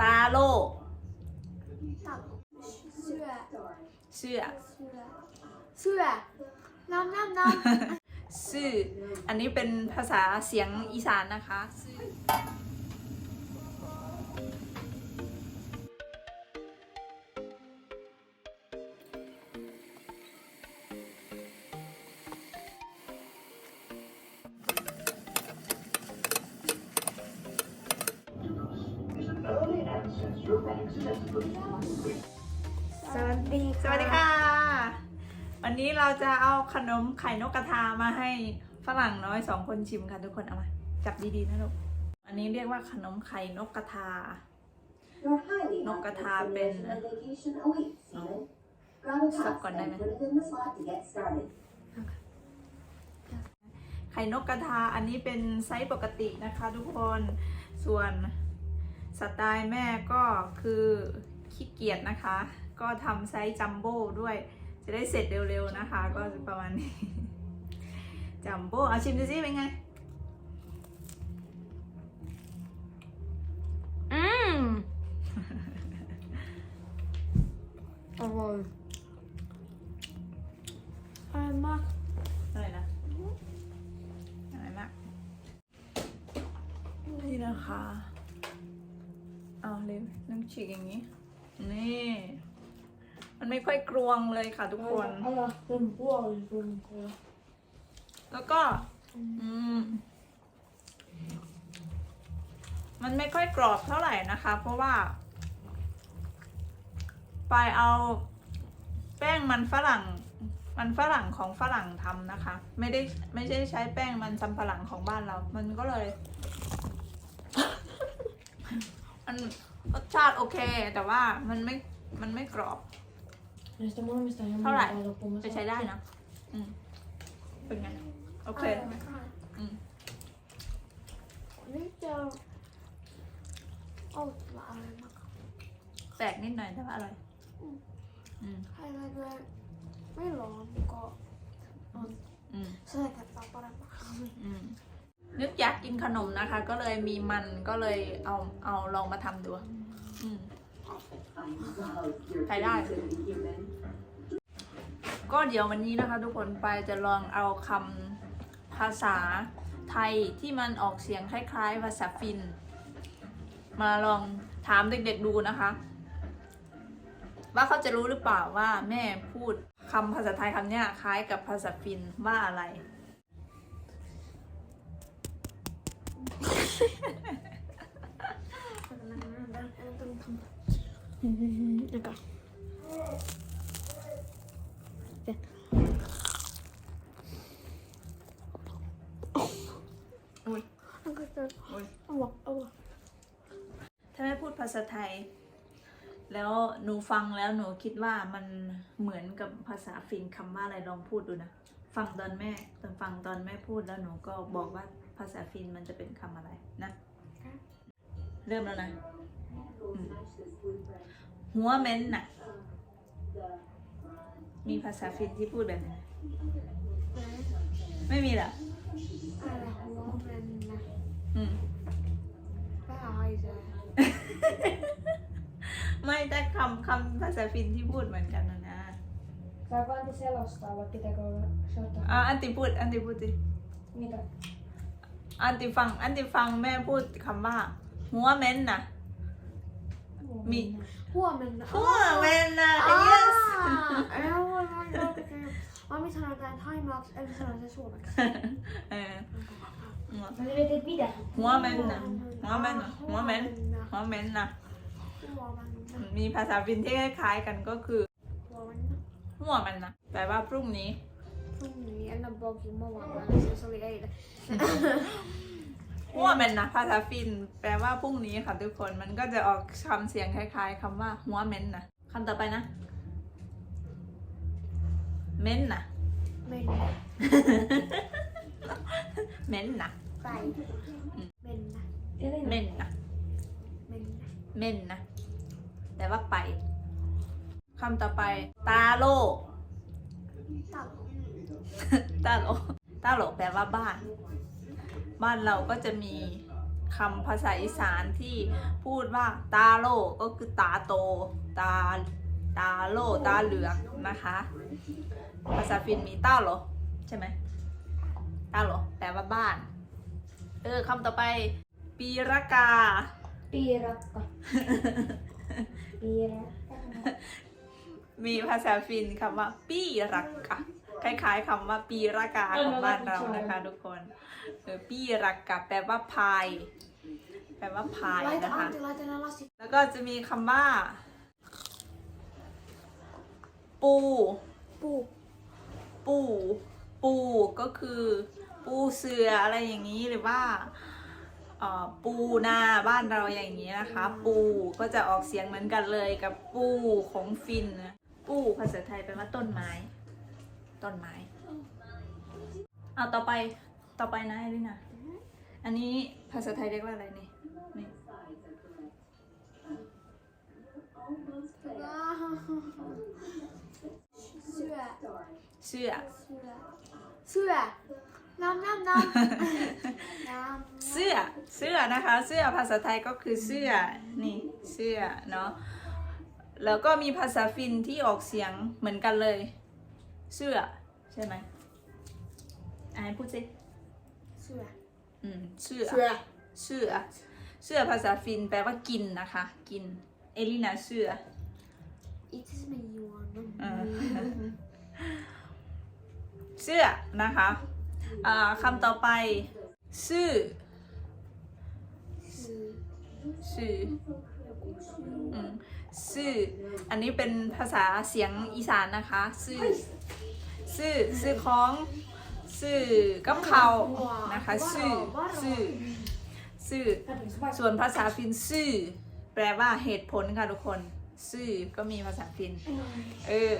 ตาโลตับเสื้อเชื่อเสื้อเสื้อน้ำน้ำน้ซื่อ อันนี้เป็นภาษาเสียงอีสานนะคะ ซื่อ สวัสดีสวัสดีค่ะ วันนี้เราจะเอาขนมไข่นกกระทามาให้ฝรั่งน้อยสองคนชิมค่ะทุกคนเอามา จับดีๆนะลูก อันนี้เรียกว่าขนมไข่นกกระทา Your highly Nokka active tha ben- simulation of vacation awaits, No. Steven. Grab a Stop task ก่อนได้ไหมไข่นกกระทาอันนี้เป็นไซส์ปกตินะคะทุกคน ส่วน สไตล์แม่ก็คือขี้เกียจนะคะ ก็ทำไซส์จัมโบ้ด้วย จะได้เสร็จเร็วๆนะคะ ก็ประมาณนี้ จัมโบ้เอาชิมดูสิเป็นไง อืมอร่อยอร่อยมากอะไรนะอะไรมาก นี่นะคะ เลยน้ำฉีกอย่างนี้ นี่ มันไม่ค่อยกรวงเลยค่ะทุกคน Alla rumpor i rumpor. แล้วก็ อืม มันไม่ค่อยกรอบเท่าไหร่นะคะ เพราะว่า ไปเอาแป้งมันฝรั่ง มันฝรั่งของฝรั่งทำนะคะ ไม่ได้ไม่ใช่ใช้แป้งมันสำปะหลังของบ้านเรา มันก็เลย มัน รสชาติโอเค แต่ว่ามันไม่มันไม่กรอบ Näistä molemmista on ihan Alright. muuta loppumassa. จะใช้ได้นะอืมเป็นไงโอเคอืม นี่จะเอาละอะไรมากแปลกนิดหน่อยแต่ว่าอร่อยอืมใครเลยไม่ร้อนก็อืมใส่กับตาปลาปลาอืมนึกอยากกินขนมนะคะ ก็เลยมีมันก็เลยเอาเอาลองมาทำดู ใช้ได้ ก็เดี๋ยววันนี้นะคะ ทุกคนไปจะลองเอาคำภาษาไทยที่มันออกเสียงคล้ายๆภาษาฟิน มาลองถามเด็กๆดูนะคะ ว่าเขาจะรู้หรือเปล่าว่าแม่พูดคำภาษาไทยคำเนี้ยคล้ายกับภาษาฟินว่าอะไร なんか อุ้ย なんかさ อุ้ย あわあわ ถ้าแม่พูดภาษาไทย แล้วหนูฟังแล้วหนูคิดว่ามันเหมือนกับภาษาฟินคำว่าอะไรลองพูดดูนะ ฟังตอนแม่ตอนฟังตอนแม่พูดแล้วหนูก็บอกว่าภาษาฟินมันจะเป็นคำอะไรนะ เริ่มแล้วนะอืม หัวเม้นน่ะ มีภาษาฟินที่พูดแบบไหนไม่มีเหรออะไรหัวมันนะอืมบ้าไอ้เจ้าไม่แต่คำคำภาษาฟินที่พูดเหมือนกันนะนะ Saako Antti selostaa vai pitääkö shortaa? อะอันติพูดอันติพูดสิ Mitä? อันติฟังอันติฟั งแม่พูดคำว่าหัวเม้นน่ะมีหัวมันนะหัวเม้นน่ะอ่า yes เอ้ามันก็คือมันมีธนาคารไทยมาร์กเอ็นธนาคารส่วนเออ No niin et mitä? หัวเม้นน่ะหัวเม้นน่ะหัวเม้นหัวเม้นน่ะหัวมันนะมีภาษาฟินที่คล้ายๆกันก็คือหัวมันนะหัวมันนะแปลว่าพรุ่งนี้พรุ่งนี้อันนั้นบอกอยู่เมื่อวานนะสอรี่ไอ้เลยหัวมันนะภาษาฟิน แปลว่าพรุ่งนี้ค่ะทุกคนมันก็จะออกคำเสียงคล้ายๆคำว่าหัวเม้นนะคำต่อไปนะ เม้นนะเมนเม้นนะไปเมนนะ Elina. เม้นนะเมนนะเม่นนะแปลว่าไปคำต่อไป ตาโลตับตาโลตาโลแปลว่าบ้าน บ้านเราก็จะมีคำภาษาอีสานที่พูดว่าตาโลก็คือตาโต ตาตาโลตาเหลือกนะคะ ภาษาฟินมีต้าโลใช่ไหมต้าโลแปลว่าบ้าน เออคำต่อไป ปีรากา Piirakka. Piirakka. มีภาษาฟินคำว่าปีรักกะ คล้ายๆคำว่าปีรากาของบ้านเรานะคะ ทุกคนเออปีรักกะแปลว่าพาย แปลว่าพาย Laita นะคะ Antti, laita ne lasit. แล้วก็จะมีคำว่า ปู Puu. ปู ปูก็คือ ปูเสืออะไรอย่างนี้หรือว่าเอ่อปูนาบ้านเราอย่างนี้นะคะ ปูก็จะออกเสียงเหมือนกันเลยกับปูของฟินนะปูภาษาไทยแปลว่าต้นไม้ ต้นไม้ เอาต่อไปต่อไปนะไอรินาอันนี้ภาษาไทยเรียกว่าอะไรนี่นี่ Almost there. Syö. เชื่อ Syö. Syö. Nam nam nam. nam. เสื้อเสื้อนะคะ เสื้อภาษาไทยก็คือเสื้อนี่เสื้อเนาะแล้วก็มีภาษาฟินที่ออกเสียงเหมือนกันเลย เสื้อใช่ไหมอ่านพูดสิ Syö. อืมเสื้อ Syö. เสื้อเสื้อภาษาฟินแปลว่ากินนะคะ กิน เอลินาเสื้อ Itse asiassa mä juon. เออเสื้อนะคะอ่าคำต่อไป ซื่อ Syö. ซื่ออืม ซื่อ อันนี้เป็นภาษาเสียงอีสานนะคะ ซื่อ ซื่อ ซื่อของ ซื่อกับเขานะคะ ซื่อ ซื่อ ซื่อ ส่วนภาษาฟินซื่อ แปลว่าเหตุผลค่ะทุกคน ซื่อ ก็มีภาษาฟิน เออ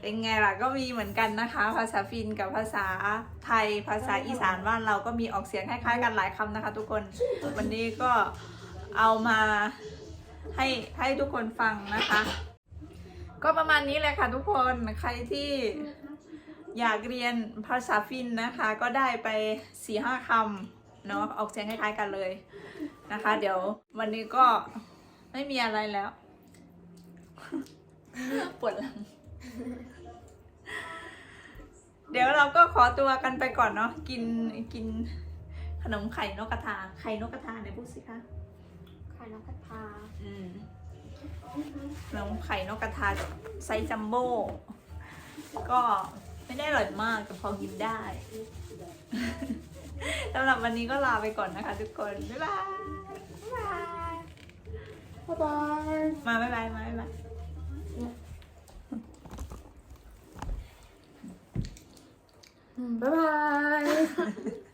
เป็นไงล่ะ ก็มีเหมือนกันนะคะ ภาษาฟินกับภาษาไทย ภาษาอีสานบ้านเราก็มีออกเสียงคล้ายๆกันหลายคำนะคะ ทุกคน วันนี้ก็เอามา ให้ให้ทุกคนฟังนะคะ ก็ประมาณนี้แหละค่ะทุกคนใครที่อยากเรียนภาษาฟินนะคะ ก็ได้ไปสี่ห้าคำเนาะออกเสียงคล้ายๆกันเลยนะคะ เดี๋ยววันนี้ก็ไม่มีอะไรแล้วปวดหลัง เดี๋ยวเราก็ขอตัวกันไปก่อนเนาะกินกินขนมไข่นกกระทาไข่นกกระทาเนี่ยพูดสิคะ ข่นกกระทาอืมขนมไข่นกกระทาไซส์จัมโบ้ก็ไม่ได้อร่อยมากแต่พอกินได้สำหรับวันนี้ก็ลาไปก่อนนะคะทุกคน บ๊ายบาย บ๊ายบาย มาบ๊ายบายมาบ๊ายบายบ๊ายบาย